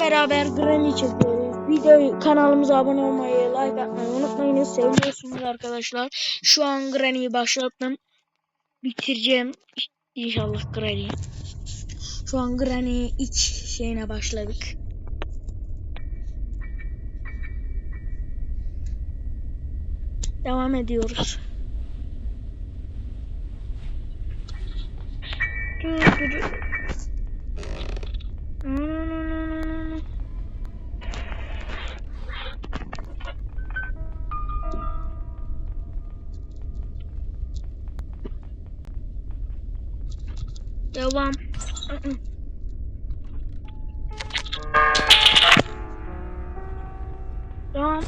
Beraber Granny çekiyoruz. Videoyu kanalımıza abone olmayı, like atmayı unutmayınız. Seviyorsunuz arkadaşlar. Şu an Granny'yi başlattım. Bitireceğim inşallah Granny'yi. Şu an Granny iç şeyine başladık. Devam ediyoruz. Dur, dur, Devam. Devam.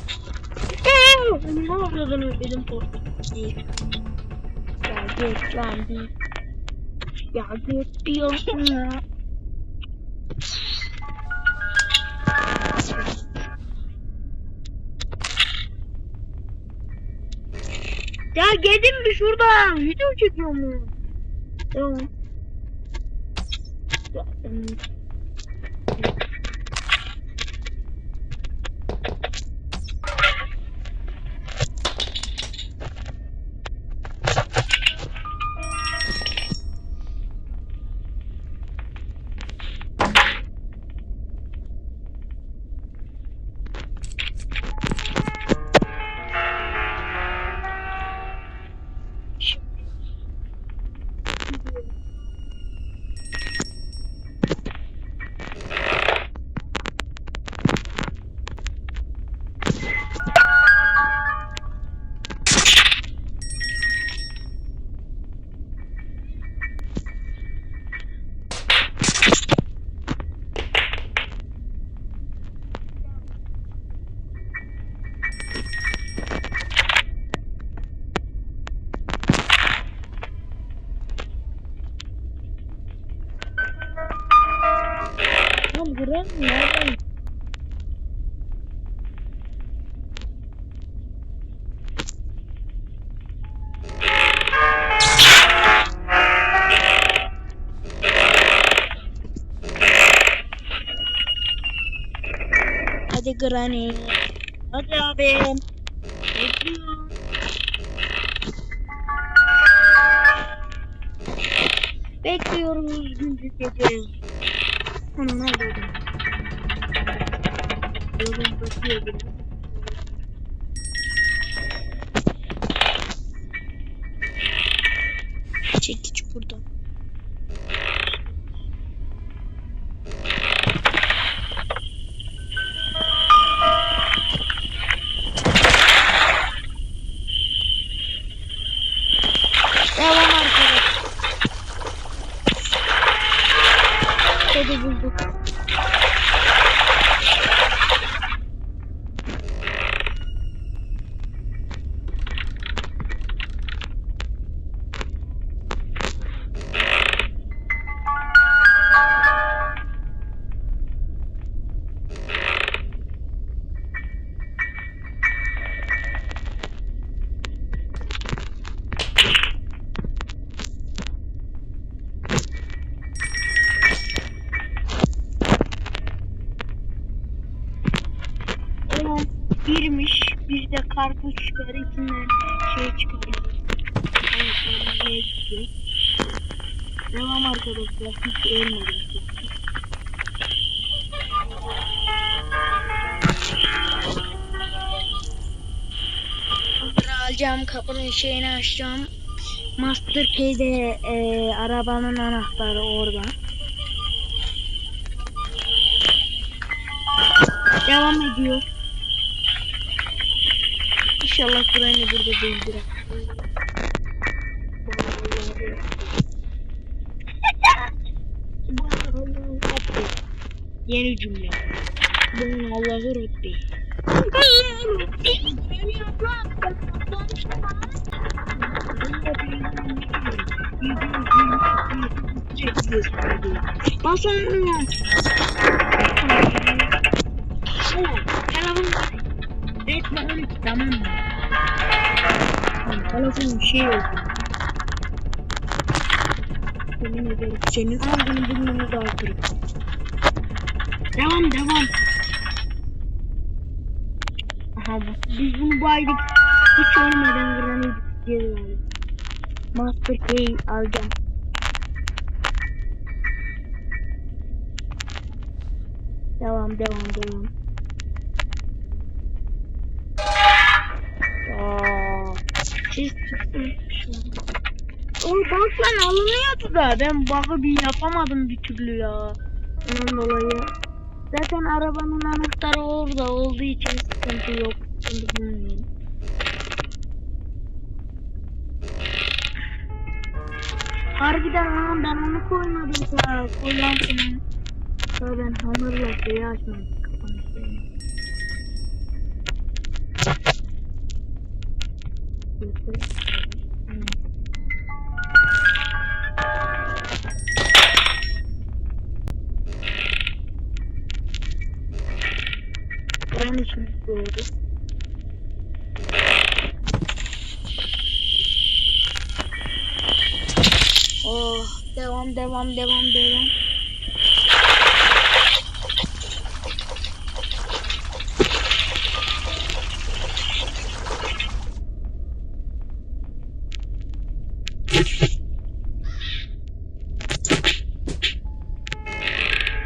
Ne yapıyordunuz benim? Değil. Ya git lan bir. Ya git diyorsun ya. Ya gelin bir şuradan. Video çekiyor mu? Tamam. Ya, Granny. Hadi abi. Bekliyorum. Bekliyoruz gündüz gece. Onu nerede oldum? Yolun bakıyor bile. Çekiç burada. Alacağım, kapının şeyini açacağım. Master Key'de e, arabanın anahtarı orada. Devam ediyor. İnşallah Granny burada değildir. Yeni cümle. Bunun Allah'ı Rabbi. Basın. Telefon Etme 12 tamam mı? Telefonun şey oldu. Yemin ederim senin ağzını burnunu dağıtırım. Devam devam. Aha bu. Biz bunu baydık. Hiç ölmeden Granny geri verdik. Master Key alacağım. Devam devam devam. Aa, o bak lan alınıyordu da ben bug'ı bir yapamadım bir türlü ya. Ondan dolayı. Zaten arabanın anahtarı orada olduğu için sıkıntı yok. Sıkıntı bulmuyorum. Harbiden lan ben onu koymadım sana. Koy lan şunu. Ya ben hamurla şeyi açmadım. Kapanış doğru. Oh, devam devam devam devam.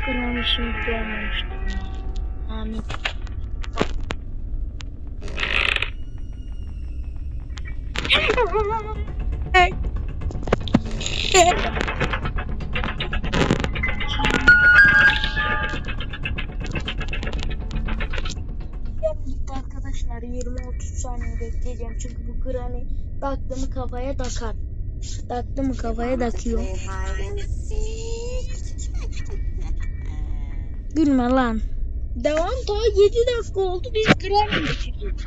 Kıran işimi görmemiştim. Amin. Çünkü bu Granny taktı mı kafaya takar. Taktı mı kafaya takıyor. Gülme lan. Devam daha 7 dakika oldu biz bitirdik.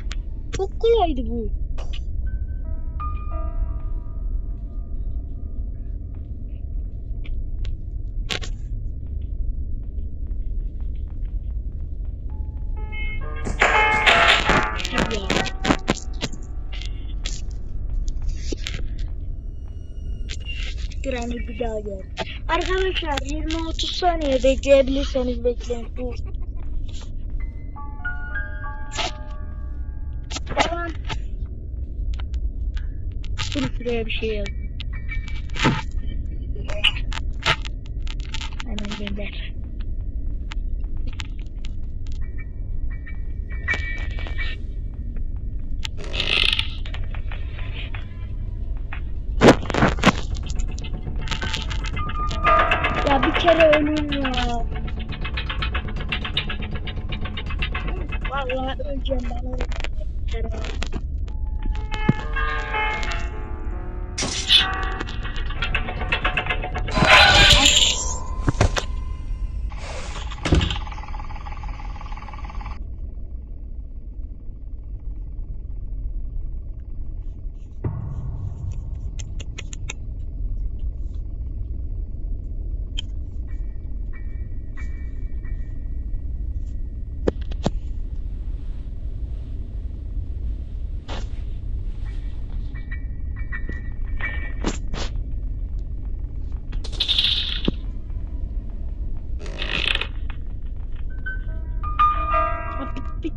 Çok kolaydı bu. Daha gel. Arkadaşlar 20-30 saniye bekleyebilirseniz bekleyin. Dur. Devam. Dur şuraya bir şey yaz.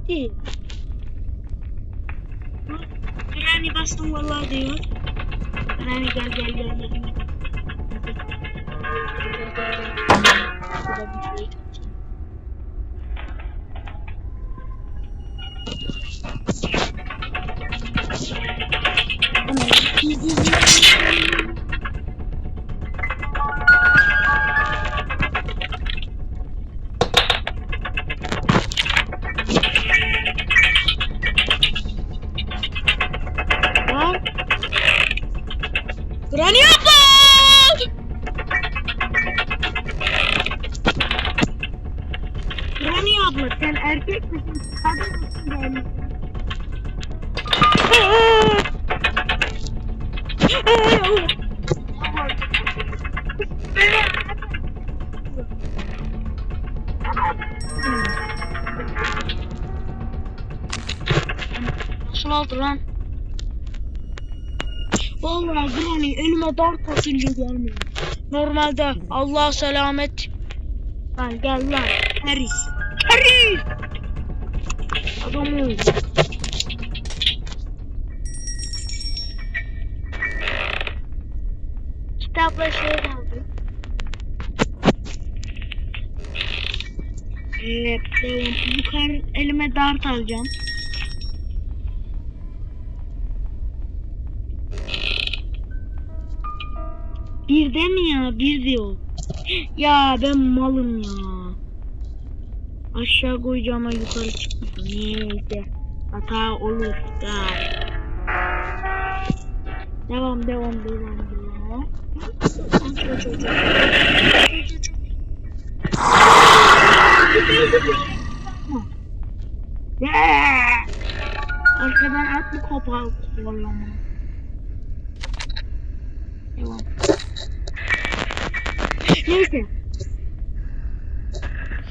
Ha, Granny bastım vallahi diyor. Granny gel gel gel gel. Gel, gel, Granny yapma! Granny abla sen erkek misin? Kadın mısın yani? Nasıl oldu lan? Vallahi Granny elime dart atınca gelmiyor. Normalde Allah selamet Lan gel lan. Paris. Paris. Adam. Kitapla şey aldım. Evet, devam. Yukarı elime dart alacağım. Bir de mi ya? Bir diyor. Ya ben malım ya. Aşağı koyacağım ama yukarı çıkmasın. Neyse. Hata olur. Gel. Devam devam devam devam. Arkadan at mı kopar. Devam. Neyse.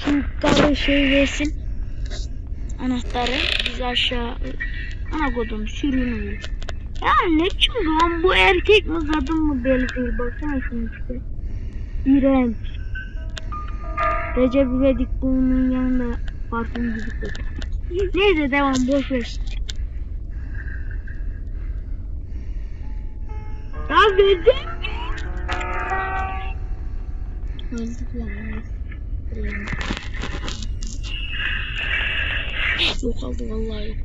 Şimdi karı şey versin. Anahtarı biz aşağı ana kodum sürünüyor. Ya ne biçim lan bu erkek mi kadın mı belli değil. Baksana şunu işte. İğrenç. Recep İvedik bunun yanında parfüm gibi kokuyor. Neyse devam boş ver. Ya verdim. Öldük öldük. Yok oldu vallahi.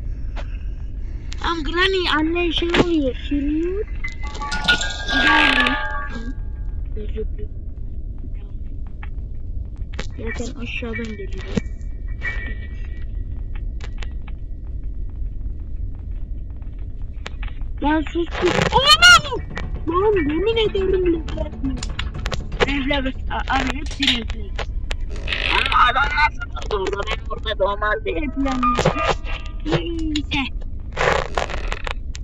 Am Granny annen şey oluyor. Sürüyor. Gidiyor. Özür dilerim. Zaten aşağıdan geliyor. Lan sus sus. Aman! Lan yemin ederim refleks. Refleks. Abi hepsi refleks. Ama adam nasıl doğdu orada? Ben orada doğmaz diye planlıyorum. Neyse.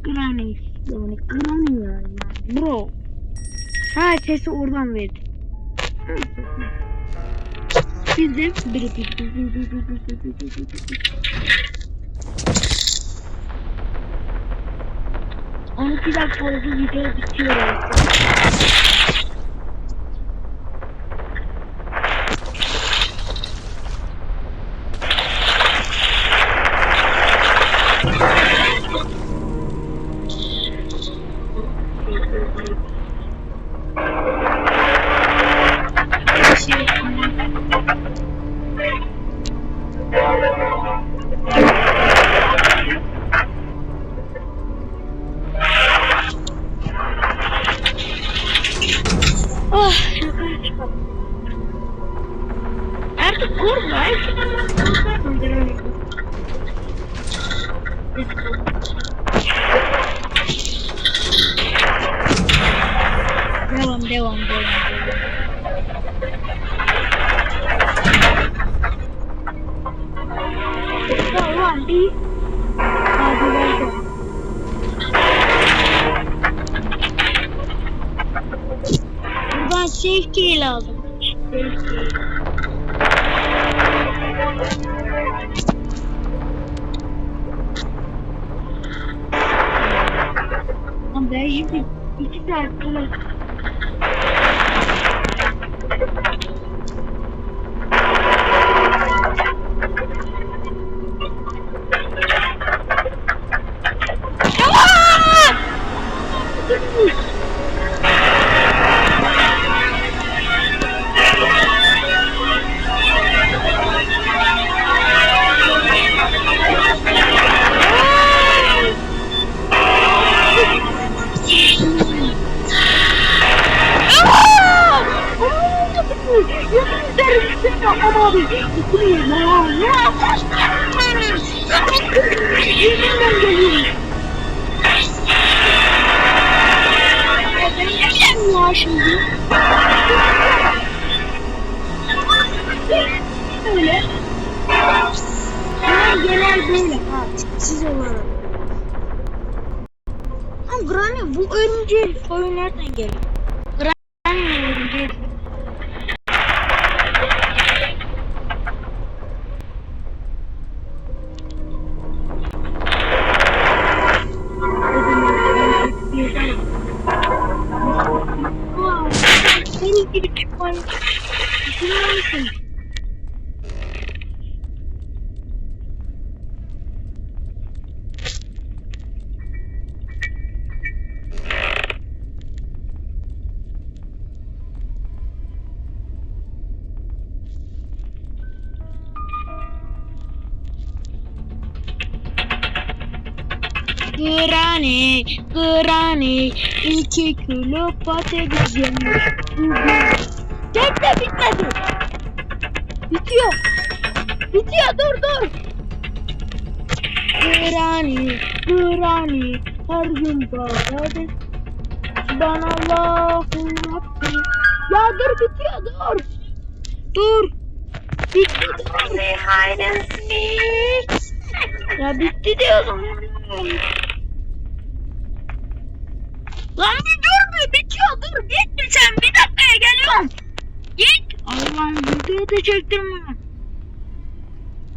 Granny. Yani Granny yani. Bro. Ha sesi oradan verdi. Biri On iki dakika oldu video bitiyor artık. Buradan safe key lazım. Safe key. Lan ben şimdi iki saat Öyle. Ben genel böyle ha. Siz olarak. Ama Granny bu örümceğin soyu nereden geliyor? Granny, Granny, iki kilo patates yemiş. Tek de bitmedi. Bitiyor. Bitiyor dur dur. Granny, Granny, her gün patates. Subhanallahu Rabbi. Ya dur bitiyor dur. Dur. Bitti dur. Ya bitti diyorum. Lan bir dur bir bitiyor dur git bir sen bir dakikaya geliyorum. Git. Allah'ım video da çektirme.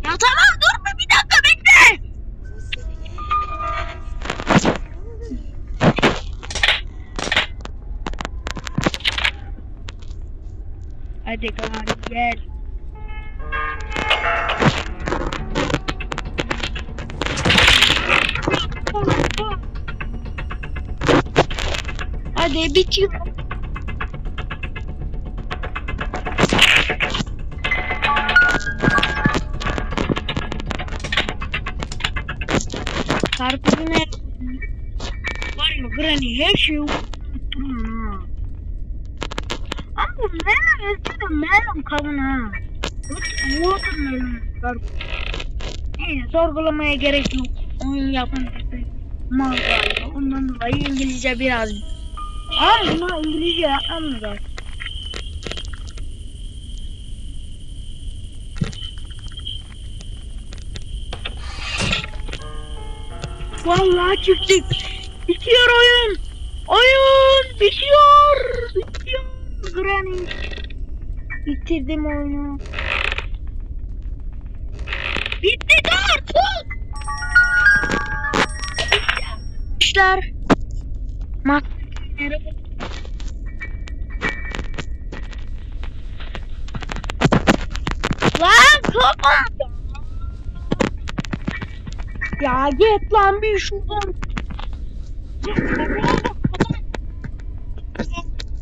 Ya tamam dur bir, bir dakika bekle. Hadi gari gel. Hadi bitiyor. Karpuzu nerede? Var ya Granny her şeyi. Ama melon eskiden melon kalın ha. Watermelon karpuz. Neyse sorgulamaya gerek yok. Oyun yapan mal galiba. Ondan dolayı İngilizce biraz. Ama İngilizce yapmam. Vallahi çıktık. Bitiyor oyun. Oyun bitiyor. Bitiyor. Granny. Bitirdim oyunu. Bitti tut. Arkadaşlar. Mat. Lan kapı. Ya git lan bir şuradan.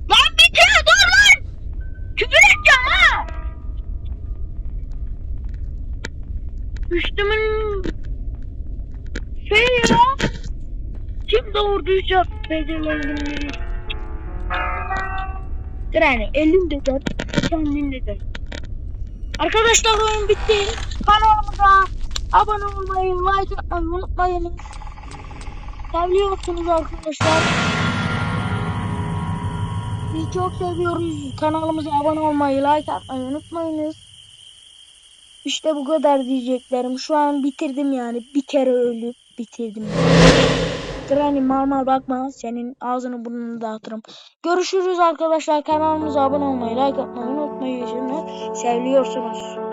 Lan bitiyor dur lan. Küfür edeceğim ha. Üstümün şey ya. Kim doğurduysa bedelendim. Yani elim de dert, kendim de dert. Arkadaşlar oyun bitti. Kanalımıza abone olmayı, like atmayı unutmayın. Seviyorsunuz arkadaşlar. Biz çok seviyoruz. Kanalımıza abone olmayı, like atmayı unutmayınız. İşte bu kadar diyeceklerim. Şu an bitirdim yani. Bir kere ölüp bitirdim. Granny marmar bakma. Senin ağzını burnunu dağıtırım. Görüşürüz arkadaşlar. Kanalımıza abone olmayı, like atmayı unutmayın. Seviyorsunuz.